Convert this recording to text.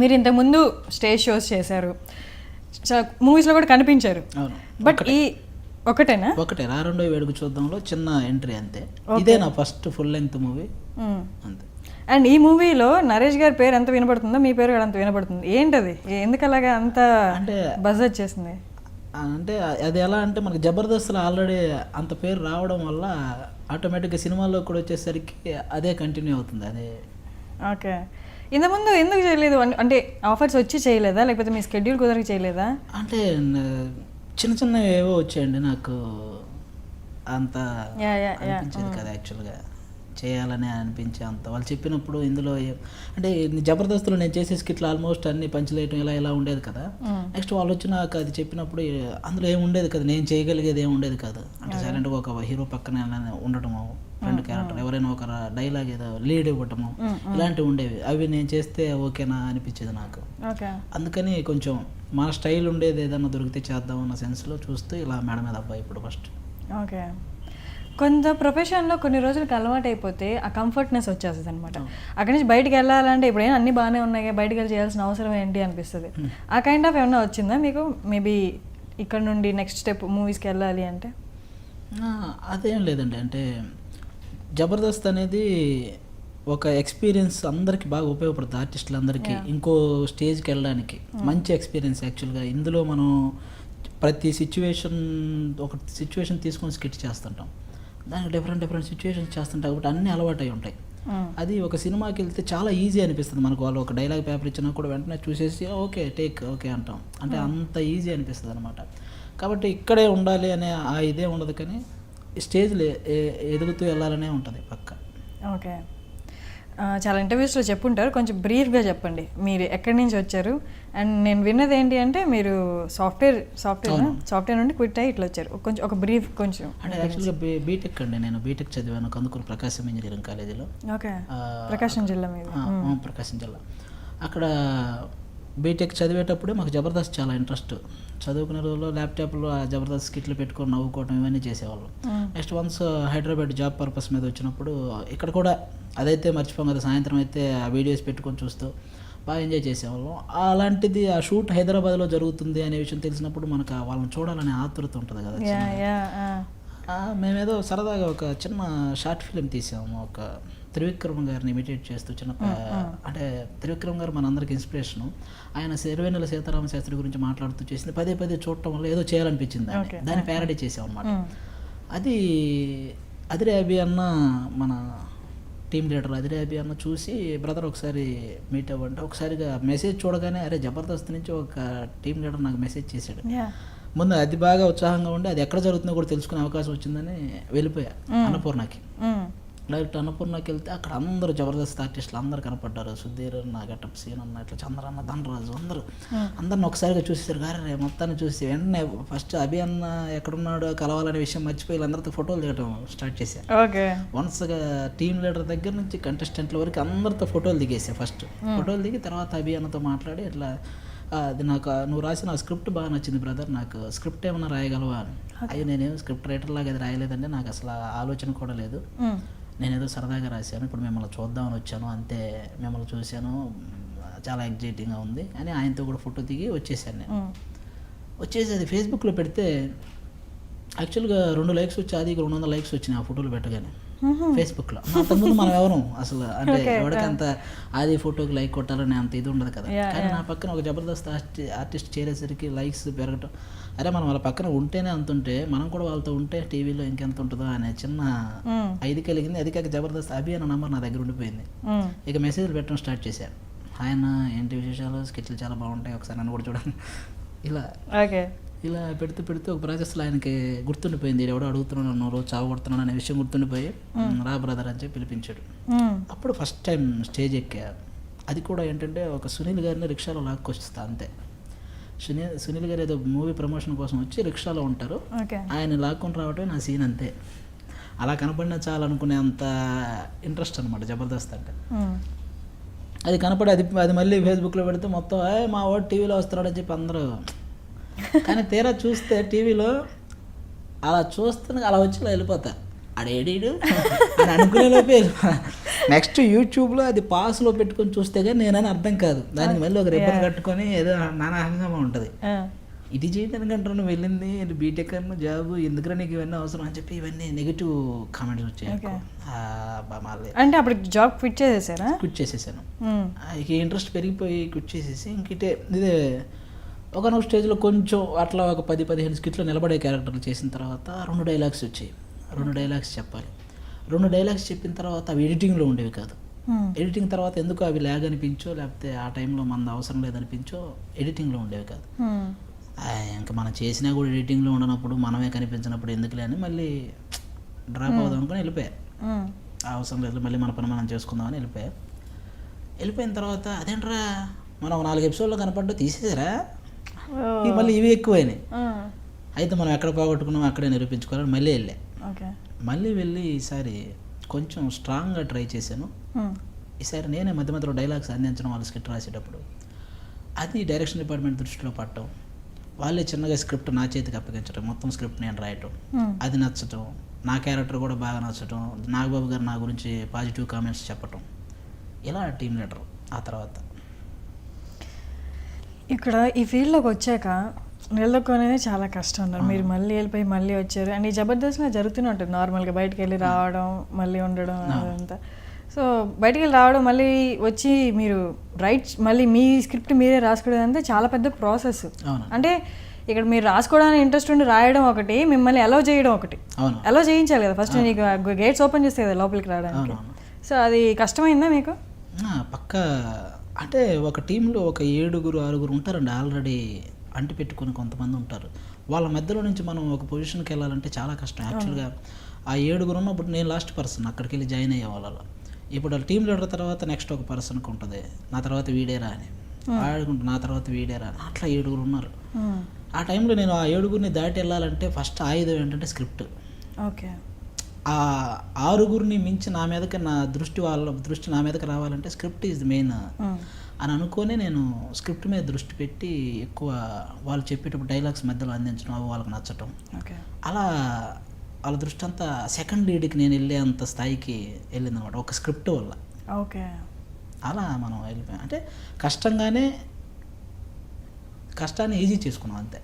మీరు ఇంతకుముందు stage shows చేశారు. మూవీస్లో కూడా కనిపించారు. బట్ ఈ ఒకటేనా? ఒకటే రా రెండో వేడుక చూద్దాంలో చిన్న ఎంట్రీ అంతే. ఇదే నా ఫస్ట్ ఫుల్ లెంగ్త్ మూవీ అంతే. అండ్ ఈ మూవీలో నరేష్ గారి పేరు ఎంత వినపడుతుందో మీ పేరు కూడా అంత వినపడుతుంది ఏంటది? ఎందుకు అలాగా అంత అంటే బజ్ వచ్చేసింది? అంటే అది ఎలా అంటే మనకి జబర్దస్త్లో ఆల్రెడీ అంత పేరు రావడం వల్ల ఆటోమేటిక్గా సినిమాల్లో కూడా వచ్చేసరికి అదే కంటిన్యూ అవుతుంది. అదే ఓకే. ఇంతకుముందు ఎందుకు చేయలేదు? అంటే ఆఫర్స్ వచ్చి చేయలేదా? లేకపోతే మీ స్కెడ్యూల్ కుదరకి చేయలేదా? అంటే చిన్న చిన్న ఏవో వచ్చాయండి నాకు. అంత యా యా యా. అనిపించేది కదా యాక్చువల్గా. చేయాలని అనిపించే అంత. వాళ్ళు చెప్పినప్పుడు ఇందులో అంటే జబర్దస్త్లో నేను చేసే స్కిట్లు ఆల్మోస్ట్ అన్ని పంచలేయటం ఇలా ఇలా ఉండేది కదా. నెక్స్ట్ వాళ్ళు వచ్చి నాకు అది చెప్పినప్పుడు అందులో ఏం ఉండేది కదా నేను చేయగలిగేది ఏం ఉండేది కాదు. అంటే సైలెంట్గా ఒక హీరో పక్కన ఉండటము ఫ్రెండ్ క్యారెక్టర్ ఎవరైనా ఒక డైలాగ్ ఏదో లీడ్ ఇవ్వటము ఇలాంటివి ఉండేవి. అవి నేను చేస్తే ఓకేనా అనిపించేది నాకు. అందుకని కొంచెం మన స్టైల్ ఉండేది ఏదైనా దొరికితే చేద్దాం అన్న సెన్స్లో చూస్తూ ఇలా మేడ మీద అబ్బాయి ఇప్పుడు ఫస్ట్ ఓకే. కొంత ప్రొఫెషన్లో కొన్ని రోజులకి అలవాటు అయిపోతే ఆ కంఫర్ట్నెస్ వచ్చేస్తుంది అనమాట అక్కడి నుంచి బయటికి వెళ్ళాలంటే ఇప్పుడు ఏం అన్నీ బాగానే ఉన్నాయి బయటికి వెళ్ళి చేయాల్సిన అవసరం ఏంటి అనిపిస్తుంది. ఆ కైండ్ ఆఫ్ ఏమన్నా వచ్చిందా మీకు? మేబీ ఇక్కడ నుండి నెక్స్ట్ స్టెప్ మూవీస్కి వెళ్ళాలి అంటే? అదేం లేదండి. అంటే జబర్దస్త్ అనేది ఒక ఎక్స్పీరియన్స్ అందరికి బాగా ఉపయోగపడుతుంది ఆర్టిస్టులందరికీ ఇంకో స్టేజ్కి వెళ్ళడానికి. మంచి ఎక్స్పీరియన్స్ యాక్చువల్గా ఇందులో మనం ప్రతి సిచ్యువేషన్ ఒక సిచ్యువేషన్ తీసుకొని స్కిట్ చేస్తుంటాం. దానికి డిఫరెంట్ డిఫరెంట్ సిచ్యువేషన్స్ చేస్తుంటాం కాబట్టి అన్నీ అలవాటు అయి ఉంటాయి. అది ఒక సినిమాకి వెళ్తే చాలా ఈజీ అనిపిస్తుంది మనకు. వాళ్ళు ఒక డైలాగ్ పేపర్ ఇచ్చినా కూడా వెంటనే చూసేసి ఓకే టేక్ ఓకే అంటాం. అంటే అంత ఈజీ అనిపిస్తుంది అనమాట కాబట్టి ఇక్కడే ఉండాలి అనే ఆ ఇదే ఉండదు కానీ స్టేజ్లో ఎదుగుతూ వెళ్ళాలనే ఉంటుంది పక్క. ఓకే. చాలా ఇంటర్వ్యూస్లో చెప్పుంటారు. కొంచెం బ్రీఫ్గా చెప్పండి. మీరు ఎక్కడి నుంచి వచ్చారు? అండ్ నేను విన్నది ఏంటి అంటే మీరు సాఫ్ట్వేర్ సాఫ్ట్వేర్ సాఫ్ట్వేర్ నుండి క్విట్ అయ్యి ఇట్లా వచ్చారు. కొంచెం ఒక బ్రీఫ్ కొంచెం అంటే యాక్చువల్గా బీటెక్ అండి. నేను బీటెక్ చదివాను. కందుకూరు ప్రకాశం ఇంజనీరింగ్ కాలేజీలో. ఓకే. ప్రకాశం జిల్లా మీద. ప్రకాశం జిల్లా. అక్కడ బీటెక్ చదివేటప్పుడే మాకు జబర్దస్త్ చాలా ఇంట్రెస్ట్ చదువుకునే రోజుల్లో ల్యాప్టాప్లో ఆ జబర్దస్త్ స్కిట్లు పెట్టుకొని నవ్వుకోవడం ఇవన్నీ చేసేవాళ్ళం. Next once Hyderabad job purpose మీద వచ్చినప్పుడు ఇక్కడ కూడా అదైతే మర్చిపోం కదా సాయంత్రం అయితే ఆ వీడియోస్ పెట్టుకొని చూస్తూ బాగా ఎంజాయ్ చేసేవాళ్ళం. అలాంటిది ఆ షూట్ హైదరాబాద్లో జరుగుతుంది అనే విషయం తెలిసినప్పుడు మనకు వాళ్ళని చూడాలనే ఆతృత ఉంటుంది కదా ఆ, మేమేదో సరదాగా ఒక చిన్న షార్ట్ ఫిలిం తీసాము ఒక త్రివిక్రమ్ గారిని ఇమిటేట్ చేస్తూ చిన్న అంటే త్రివిక్రమ్ గారు మనందరికి ఇన్స్పిరేషను. ఆయన సిరివెన్నెల సీతారామ శాస్త్రి గురించి మాట్లాడుతూ చేసింది. పదే పదే చూడటం వల్ల ఏదో చేయాలనిపించింది దాన్ని. ప్యారడీ చేసాం అనమాట అది అదిరే అభి అన్న మన టీం లీడర్ అదిరే అభి అన్న చూసి బ్రదర్ ఒకసారి మీట్ అవ్వంటే ఒకసారిగా మెసేజ్ చూడగానే అరే జబర్దస్త్ నుంచి ఒక టీం లీడర్ నాకు మెసేజ్ చేశాడు. ముందు అది బాగా ఉత్సాహంగా ఉండి అది ఎక్కడ జరుగుతుందో కూడా తెలుసుకునే అవకాశం వచ్చిందని వెళ్ళిపోయా అన్నపూర్ణకి. డైరెక్ట్ అన్నపూర్ణకి వెళ్తే అక్కడ అందరూ జబర్దస్త్ ఆర్టిస్టులు అందరూ కనపడ్డారు. సుధీర్ నా గట్టప్ సీన్ అన్న ఇట్లా చంద్రన్న ధనరాజు అందరూ. అందరిని ఒకసారిగా చూసేసారు గారే మొత్తాన్ని చూసి వెంటనే ఫస్ట్ అభి అన్న ఎక్కడున్నాడో కలవాలనే విషయం మర్చిపోయి వీళ్ళందరితో ఫోటోలు దిగటం స్టార్ట్ ఓకే. వన్స్గా టీం లీడర్ దగ్గర నుంచి కంటెస్టెంట్ల వరకు అందరితో ఫోటోలు దిగేసా ఫస్ట్. ఫోటోలు దిగి తర్వాత అభి అన్నతో మాట్లాడి ఇట్లా "ఆ, అది నాకు నువ్వు రాసిన స్క్రిప్ట్ బాగా నచ్చింది బ్రదర్ నాకు స్క్రిప్ట్ ఏమన్నా రాయగలవా? అని అయ్యో నేనేం స్క్రిప్ట్ రైటర్ లాగా అది రాయలేదంటే నాకు అసలు ఆలోచన కూడా లేదు. నేనేదో సరదాగా రాశాను ఇప్పుడు మిమ్మల్ని చూద్దామని వచ్చాను అంతే మిమ్మల్ని చూశాను చాలా ఎగ్జైటింగ్గా ఉంది అని ఆయనతో కూడా ఫోటో దిగి వచ్చేసాను నేను. వచ్చేసి అది ఫేస్బుక్లో పెడితే యాక్చువల్గా రెండు లైక్స్ వచ్చి అది రెండు వందల లైక్స్ వచ్చినాయి ఆ ఫోటోలు పెట్టగానే. ఫేస్బుక్లో అంతకుముందు మనం ఎవరు? అసలు అంటే ఎవరికి అంత ఆది ఫోటోకి లైక్ కొట్టాలని అంత ఇది ఉండదు కదా. కానీ నా పక్కన ఒక జబర్దస్త్ ఆర్టి ఆర్టిస్ట్ చేరేసరికి లైక్స్ పెరగటం. అరే మనం వాళ్ళ పక్కన ఉంటేనే అంత ఉంటే మనం కూడా వాళ్ళతో ఉంటే టీవీలో ఇంకెంత ఉంటుందో అనే చిన్న ఇది కలిగింది. అది కాక జబర్దస్త్ అభి అన్న నంబర్ నా దగ్గర ఉండిపోయింది. ఇక మెసేజ్లు పెట్టడం స్టార్ట్ చేశాను ఆయన ఏంటి విశేషాలు? స్కెచ్లు చాలా బాగుంటాయి. ఒకసారి నన్ను కూడా చూడండి. ఇలా. ఓకే ఇలా పెడుతూ పెడుతూ ఒక ప్రాసెస్లో ఆయనకి గుర్తుండిపోయింది. ఎవడో అడుగుతున్నాడు నన్ను రోజు చావు కొడుతున్నాడు అనే విషయం గుర్తుండిపోయి రా బ్రదర్ అని చెప్పి పిలిపించాడు. అప్పుడు ఫస్ట్ టైం స్టేజ్ ఎక్కా. అది కూడా ఏంటంటే ఒక సునీల్ గారిని రిక్షాలో లాక్కొస్తా అంతే. సునీల్ సునీల్ గారు ఏదో మూవీ ప్రమోషన్ కోసం వచ్చి రిక్షాలో ఉంటారు. ఆయన లాక్కొని రావటమే నా సీన్ అంతే. అలా కనపడినా చాలు అనుకునే అంత ఇంట్రెస్ట్ అనమాట జబర్దస్త్ అంటే. అది కనపడి అది అది మళ్ళీ ఫేస్బుక్లో పెడితే మొత్తం మా వాడు టీవీలో వస్తున్నాడని చెప్పి అందరూ కానీ తీరా చూస్తే టీవీలో అలా చూస్తే అలా వచ్చి వెళ్ళిపోతా. అడేడీడు? అని అనుకునే లోపే నెక్స్ట్ యూట్యూబ్లో అది పాస్లో పెట్టుకొని చూస్తే కానీ నేనని అర్థం కాదు. దానికి మళ్ళీ ఒక రిబ్బన్ కట్టుకొని ఏదో నానా హంగమా ఉంటుంది. ఇది చేయడానికి అంటారు నువ్వు వెళ్ళింది బీటెక్ అన్న జాబ్ ఎందుకురా నీకు ఇవన్నీ అవసరం అని చెప్పి ఇవన్నీ నెగిటివ్ కామెంట్స్ వచ్చాయి అంటే అప్పుడు జాబ్ క్విట్ చేసేసారా? క్విట్ చేసేసాను. ఆ, ఇక ఇంట్రెస్ట్ పెరిగిపోయి క్విట్ చేసేసి ఇంక ఇదే ఒకనొక స్టేజ్లో కొంచెం అట్లా ఒక పది పదిహేను స్కిట్లో నిలబడే క్యారెక్టర్లు చేసిన తర్వాత రెండు డైలాగ్స్ వచ్చాయి. రెండు డైలాగ్స్ చెప్పాలి. రెండు డైలాగ్స్ చెప్పిన తర్వాత అవి ఎడిటింగ్లో ఉండేవి కాదు. ఎడిటింగ్ తర్వాత ఎందుకు అవి ల్యాగ్ అనిపించో లేకపోతే ఆ టైంలో మన అవసరం లేదనిపించో ఎడిటింగ్లో ఉండేవి కాదు. ఇంకా మనం చేసినా కూడా ఎడిటింగ్లో ఉండనప్పుడు మనమే కనిపించినప్పుడు ఎందుకులే అని మళ్ళీ డ్రాప్ అవుదాం అనుకుని వెళ్ళిపోయా. ఉమ్, అవసరం లేదు మళ్ళీ మన పని మనం చేసుకుందామని వెళ్ళిపోయా. వెళ్ళిపోయిన తర్వాత అదేంట్రా మనం నాలుగు ఎపిసోడ్లో కనపడ్డా తీసేసారా? మళ్ళీ ఇవి ఎక్కువైనాయి. అయితే మనం ఎక్కడ పోగొట్టుకున్నాం అక్కడే నిరూపించుకోవాలని మళ్ళీ వెళ్ళా. మళ్ళీ వెళ్ళి ఈసారి కొంచెం స్ట్రాంగ్గా ట్రై చేశాను. ఈసారి నేనే మధ్య మధ్యలో డైలాగ్స్ అందించడం వాళ్ళ స్క్రిప్ట్ రాసేటప్పుడు. అది డైరెక్షన్ డిపార్ట్మెంట్ దృష్టిలో పట్టడం వాళ్ళే చిన్నగా స్క్రిప్ట్ నా చేతికి అప్పగించడం మొత్తం స్క్రిప్ట్ నేను రాయటం. అది నచ్చటం నా క్యారెక్టర్ కూడా బాగా నచ్చటం నాగబాబు గారు నా గురించి పాజిటివ్ కామెంట్స్ చెప్పటం. ఇలా టీం లీడర్ ఆ తర్వాత. ఇక్కడ ఈ ఫీల్డ్లోకి వచ్చాక నిలదొక్కునేది చాలా కష్టం అన్నారు. మీరు మళ్ళీ వెళ్ళిపోయి మళ్ళీ వచ్చారు. అండ్ ఈ జబర్దస్త్లో జరుగుతూనే ఉంటుంది నార్మల్గా. బయటకు వెళ్ళి రావడం మళ్ళీ ఉండడం అదంతా. సో బయటికి వెళ్ళి రావడం మళ్ళీ వచ్చి మీరు రైట్ మళ్ళీ మీ స్క్రిప్ట్ మీరే రాసుకోవడం అంతా చాలా పెద్ద ప్రాసెస్. అంటే ఇక్కడ మీరు రాసుకోవడానికి ఇంట్రెస్ట్ ఉండి రాయడం ఒకటి మిమ్మల్ని అలౌ చేయడం ఒకటి. అలౌ చేయించాలి కదా ఫస్ట్ నీకు గేట్స్ ఓపెన్ చేస్తే కదా లోపలికి రావడానికి. సో అది కష్టమైందా మీకు? పక్క అంటే ఒక టీంలో ఒక ఏడుగురు ఆరుగురు ఉంటారండి. ఆల్రెడీ అంటి పెట్టుకుని కొంతమంది ఉంటారు. వాళ్ళ మధ్యలో నుంచి మనం ఒక పొజిషన్కి వెళ్ళాలంటే చాలా కష్టం. యాక్చువల్గా ఆ ఏడుగురు ఉన్నప్పుడు నేను లాస్ట్ పర్సన్ అక్కడికి వెళ్ళి జాయిన్ అయ్యే వాళ్ళలో. ఇప్పుడు టీం లీడర్ తర్వాత నెక్స్ట్ ఒక పర్సన్కి ఉంటుంది. నా తర్వాత వీడేరా అని. ఆడుకుంటా నా తర్వాత వీడేరా అని. అట్లా ఏడుగురు ఉన్నారు. ఆ. టైంలో నేను ఆ ఏడుగురిని దాటి వెళ్ళాలంటే ఫస్ట్ ఆయుధం ఏంటంటే స్క్రిప్ట్ ఓకే. ఆ ఆరుగురిని మించి నా మీదకి నా దృష్టి వాళ్ళ దృష్టి నా మీదకి రావాలంటే స్క్రిప్ట్ ఈజ్ మెయిన్. అని అనుకొని నేను స్క్రిప్ట్ మీద దృష్టి పెట్టి ఎక్కువ వాళ్ళు చెప్పేటప్పుడు డైలాగ్స్ మధ్యలో అందించడం అవి వాళ్ళకి నచ్చటం. ఓకే. అలా వాళ్ళ దృష్టి అంతా సెకండ్ లీడ్కి నేను వెళ్ళే అంత స్థాయికి వెళ్ళిందనమాట ఒక స్క్రిప్ట్ వల్ల. ఓకే. అలా మనం వెళ్ళిపోయాం. అంటే కష్టంగానే కష్టాన్ని ఈజీ చేసుకున్నాం అంతే.